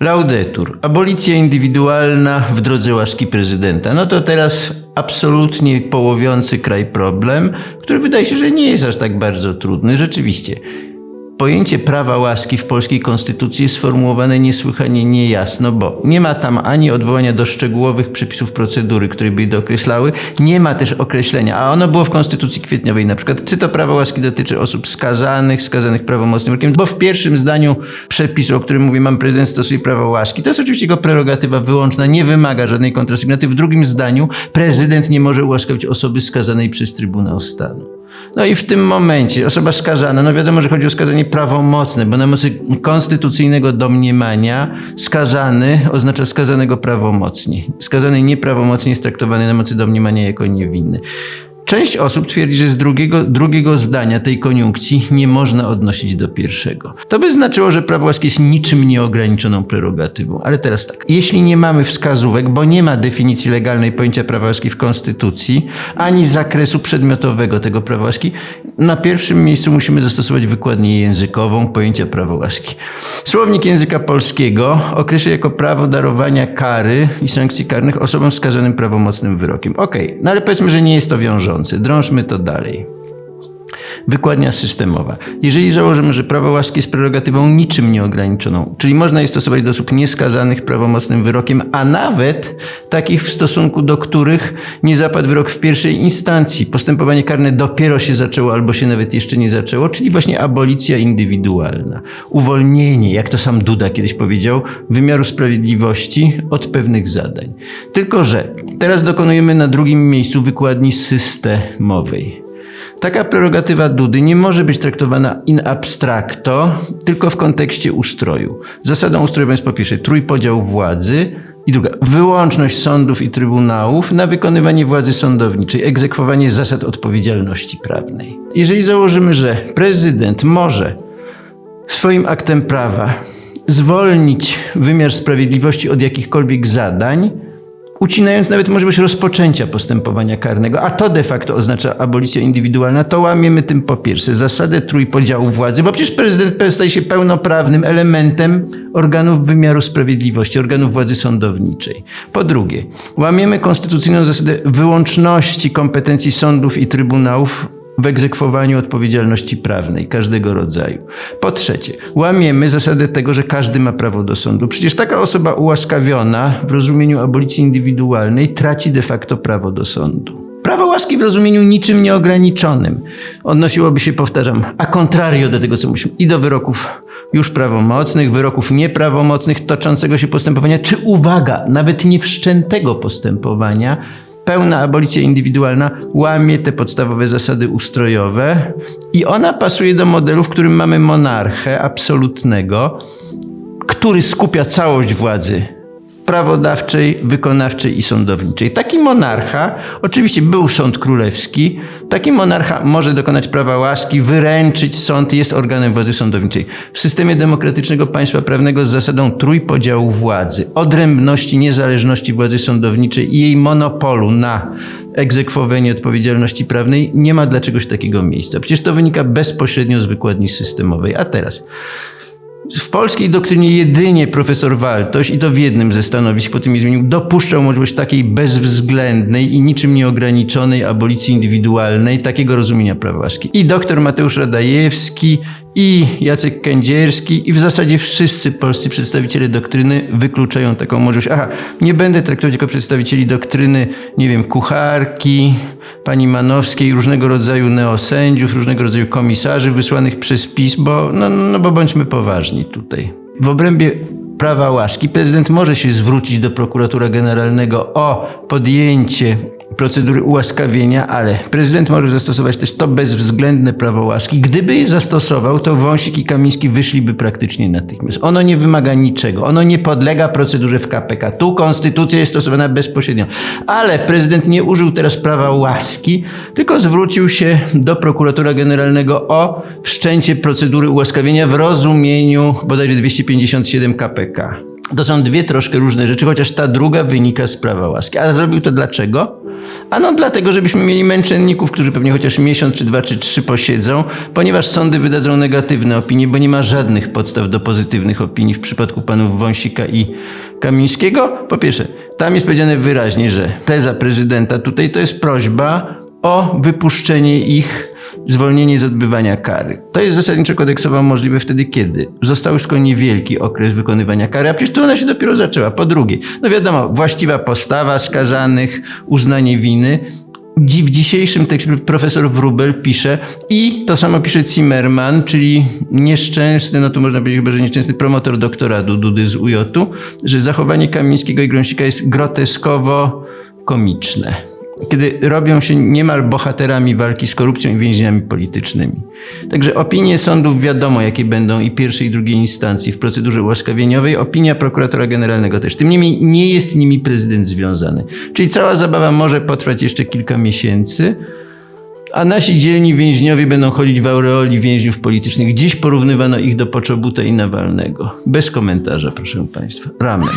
Laudetur. Abolicja indywidualna w drodze łaski prezydenta. No to teraz absolutnie połowiący kraj problem, który wydaje się, że nie jest aż tak bardzo trudny. Rzeczywiście. Pojęcie prawa łaski w polskiej konstytucji jest sformułowane niesłychanie niejasno, bo nie ma tam ani odwołania do szczegółowych przepisów procedury, które by je dookreślały, nie ma też określenia, a ono było w konstytucji kwietniowej na przykład, czy to prawo łaski dotyczy osób skazanych, skazanych prawomocnym wyrokiem, bo w pierwszym zdaniu przepisu, o którym mówię, mam prezydent stosuje prawo łaski, to jest oczywiście jego prerogatywa wyłączna, nie wymaga żadnej kontrasygnaty. W drugim zdaniu prezydent nie może ułaskawić osoby skazanej przez Trybunał Stanu. No i w tym momencie osoba skazana, no wiadomo, że chodzi o skazanie prawomocne, bo na mocy konstytucyjnego domniemania skazany oznacza skazanego prawomocnie. Skazany nieprawomocnie jest traktowany na mocy domniemania jako niewinny. Część osób twierdzi, że z drugiego, drugiego zdania tej koniunkcji nie można odnosić do pierwszego. To by znaczyło, że prawo łaski jest niczym nieograniczoną prerogatywą. Ale teraz tak, jeśli nie mamy wskazówek, bo nie ma definicji legalnej pojęcia prawa łaski w Konstytucji, ani zakresu przedmiotowego tego prawa łaski, na pierwszym miejscu musimy zastosować wykładnię językową pojęcia prawa łaski. Słownik języka polskiego określa jako prawo darowania kary i sankcji karnych osobom skazanym prawomocnym wyrokiem. Okej, no ale powiedzmy, że nie jest to wiążące. Drążmy to dalej. Wykładnia systemowa. Jeżeli założymy, że prawo łaski jest prerogatywą niczym nieograniczoną, czyli można je stosować do osób nieskazanych prawomocnym wyrokiem, a nawet takich w stosunku do których nie zapadł wyrok w pierwszej instancji. Postępowanie karne dopiero się zaczęło albo się nawet jeszcze nie zaczęło, czyli właśnie abolicja indywidualna. Uwolnienie, jak to sam Duda kiedyś powiedział, wymiaru sprawiedliwości od pewnych zadań. Tylko, że teraz dokonujemy na drugim miejscu wykładni systemowej. Taka prerogatywa Dudy nie może być traktowana in abstracto, tylko w kontekście ustroju. Zasadą ustrojową jest po pierwsze trójpodział władzy i druga wyłączność sądów i trybunałów na wykonywanie władzy sądowniczej, egzekwowanie zasad odpowiedzialności prawnej. Jeżeli założymy, że prezydent może swoim aktem prawa zwolnić wymiar sprawiedliwości od jakichkolwiek zadań, ucinając nawet możliwość rozpoczęcia postępowania karnego, a to de facto oznacza abolicja indywidualna, to łamiemy tym po pierwsze zasadę trójpodziału władzy, bo przecież prezydent staje się pełnoprawnym elementem organów wymiaru sprawiedliwości, organów władzy sądowniczej. Po drugie, łamiemy konstytucyjną zasadę wyłączności kompetencji sądów i trybunałów w egzekwowaniu odpowiedzialności prawnej każdego rodzaju. Po trzecie, łamiemy zasadę tego, że każdy ma prawo do sądu. Przecież taka osoba ułaskawiona w rozumieniu abolicji indywidualnej traci de facto prawo do sądu. Prawo łaski w rozumieniu niczym nieograniczonym odnosiłoby się, powtarzam, a contrario do tego, co mówimy, i do wyroków już prawomocnych, wyroków nieprawomocnych, toczącego się postępowania, czy uwaga, nawet niewszczętego postępowania, pełna abolicja indywidualna łamie te podstawowe zasady ustrojowe i ona pasuje do modelu, w którym mamy monarchę absolutnego, który skupia całość władzy prawodawczej, wykonawczej i sądowniczej. Taki monarcha, oczywiście był sąd królewski, taki monarcha może dokonać prawa łaski, wyręczyć sąd jest organem władzy sądowniczej. W systemie demokratycznego państwa prawnego z zasadą trójpodziału władzy, odrębności, niezależności władzy sądowniczej i jej monopolu na egzekwowanie odpowiedzialności prawnej nie ma dla czegoś takiego miejsca. Przecież to wynika bezpośrednio z wykładni systemowej. A teraz... W polskiej doktrynie jedynie profesor Waltoś, i to w jednym ze stanowisk po tym je zmienił, dopuszczał możliwość takiej bezwzględnej i niczym nieograniczonej abolicji indywidualnej, takiego rozumienia prawa łaski. I doktor Mateusz Radajewski, i Jacek Kędzierski, i w zasadzie wszyscy polscy przedstawiciele doktryny wykluczają taką możliwość. Aha, nie będę traktować jako przedstawicieli doktryny, nie wiem, kucharki, pani Manowskiej, różnego rodzaju neosędziów, różnego rodzaju komisarzy wysłanych przez PiS, bo, no, no bo bądźmy poważni tutaj. W obrębie prawa łaski prezydent może się zwrócić do prokuratora generalnego o podjęcie procedury ułaskawienia, ale prezydent może zastosować też to bezwzględne prawo łaski. Gdyby je zastosował, to Wąsik i Kamiński wyszliby praktycznie natychmiast. Ono nie wymaga niczego. Ono nie podlega procedurze w KPK. Tu konstytucja jest stosowana bezpośrednio. Ale prezydent nie użył teraz prawa łaski, tylko zwrócił się do prokuratora generalnego o wszczęcie procedury ułaskawienia w rozumieniu bodajże 257 KPK. To są dwie troszkę różne rzeczy, chociaż ta druga wynika z prawa łaski. A zrobił to dlaczego? Ano dlatego, żebyśmy mieli męczenników, którzy pewnie chociaż miesiąc, czy dwa, czy trzy posiedzą, ponieważ sądy wydadzą negatywne opinie, bo nie ma żadnych podstaw do pozytywnych opinii w przypadku panów Wąsika i Kamińskiego. Po pierwsze, tam jest powiedziane wyraźnie, że teza prezydenta tutaj to jest prośba o wypuszczenie ich, zwolnienie z odbywania kary. To jest zasadniczo kodeksowo możliwe wtedy, kiedy został już tylko niewielki okres wykonywania kary, a przecież tu ona się dopiero zaczęła. Po drugie, no wiadomo, właściwa postawa skazanych, uznanie winy. W dzisiejszym tekście profesor Wrubel pisze i to samo pisze Zimmerman, czyli nieszczęsny, no tu można powiedzieć chyba, że nieszczęsny promotor doktoratu Dudy z UJ-u, że zachowanie Kamińskiego i Grąsika jest groteskowo komiczne kiedy robią się niemal bohaterami walki z korupcją i więźniami politycznymi. Także opinie sądów wiadomo, jakie będą i pierwszej, i drugiej instancji w procedurze ułaskawieniowej, opinia prokuratora generalnego też. Tym niemniej nie jest nimi prezydent związany. Czyli cała zabawa może potrwać jeszcze kilka miesięcy, a nasi dzielni więźniowie będą chodzić w aureoli więźniów politycznych. Dziś porównywano ich do Poczobuta i Nawalnego. Bez komentarza, proszę Państwa. Ramen.